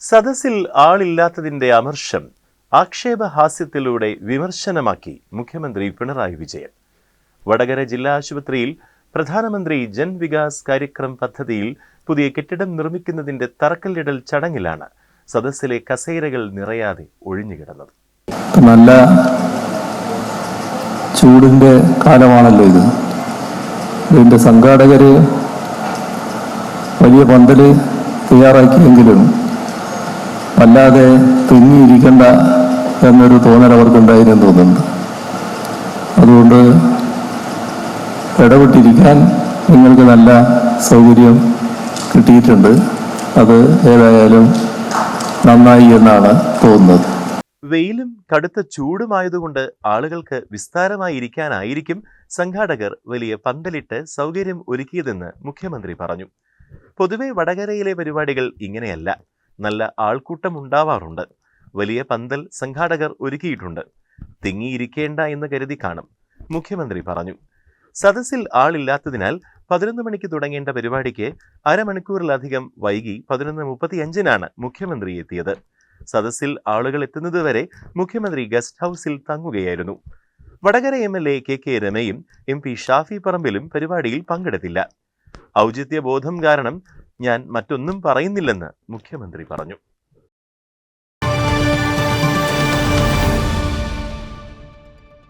സദസ്സിൽ ആളില്ലാത്തതിന്റെ അമർഷം ആക്ഷേപഹാസ്യത്തിലൂടെ വിമർശനമാക്കി മുഖ്യമന്ത്രി പിണറായി വിജയൻ. വടകര ജില്ലാ ആശുപത്രിയിൽ പ്രധാനമന്ത്രി ജൻ വികാസ് കാര്യക്രം പദ്ധതിയിൽ പുതിയ കെട്ടിടം നിർമ്മിക്കുന്നതിന്റെ തറക്കല്ലിടൽ ചടങ്ങിലാണ് സദസ്സിലെ കസേരകൾ നിറയാതെ ഒഴിഞ്ഞുകിടന്നത്. നല്ല ചൂടിന്റെ കാലമാണല്ലോ ഇത്. ഇതിന്റെ സംഘാടകര് വലിയ പന്തൽ തയ്യാറാക്കിയെങ്കിലും വല്ലാതെ തിങ്ങിയിരിക്കണ്ട എന്നൊരു തോന്നൽ അവർക്കുണ്ടായിരുന്നു തോന്നുന്നുണ്ട് അതുകൊണ്ട് ഇടപെട്ടിരിക്കാൻ നിങ്ങൾക്ക് നല്ല സൗകര്യം കിട്ടിയിട്ടുണ്ട്. അത് ഏതായാലും നന്നായി എന്നാണ് തോന്നുന്നത്. വെയിലും കടുത്ത ചൂടുമായതുകൊണ്ട് ആളുകൾക്ക് വിസ്താരമായി ഇരിക്കാനായിരിക്കും സംഘാടകർ വലിയ പന്തലിട്ട് സൗകര്യം ഒരുക്കിയതെന്ന് മുഖ്യമന്ത്രി പറഞ്ഞു. പൊതുവെ വടകരയിലെ പരിപാടികൾ ഇങ്ങനെയല്ല. നല്ല ആൾക്കൂട്ടം ഉണ്ടാവാറുണ്ട്. വലിയ പന്തൽ സംഘാടകർ ഒരുക്കിയിട്ടുണ്ട്. തിങ്ങിയിരിക്കേണ്ട എന്ന് കരുതി കാണും. മുഖ്യമന്ത്രി പറഞ്ഞു. സദസ്സിൽ ആളില്ലാത്തതിനാൽ പതിനൊന്ന് മണിക്ക് തുടങ്ങേണ്ട പരിപാടിക്ക് അരമണിക്കൂറിലധികം വൈകി പതിനൊന്ന് മുപ്പത്തിയഞ്ചിനാണ് മുഖ്യമന്ത്രി എത്തിയത്. സദസ്സിൽ ആളുകൾ എത്തുന്നതുവരെ മുഖ്യമന്ത്രി ഗസ്റ്റ് ഹൗസിൽ തങ്ങുകയായിരുന്നു. Vadakara M L A K K രമയും M P Shafi പറമ്പിലും പരിപാടിയിൽ പങ്കെടുത്തില്ല. ഔചിത്യബോധം കാരണം ഞാൻ മറ്റൊന്നും പറയുന്നില്ലെന്ന് മുഖ്യമന്ത്രി പറഞ്ഞു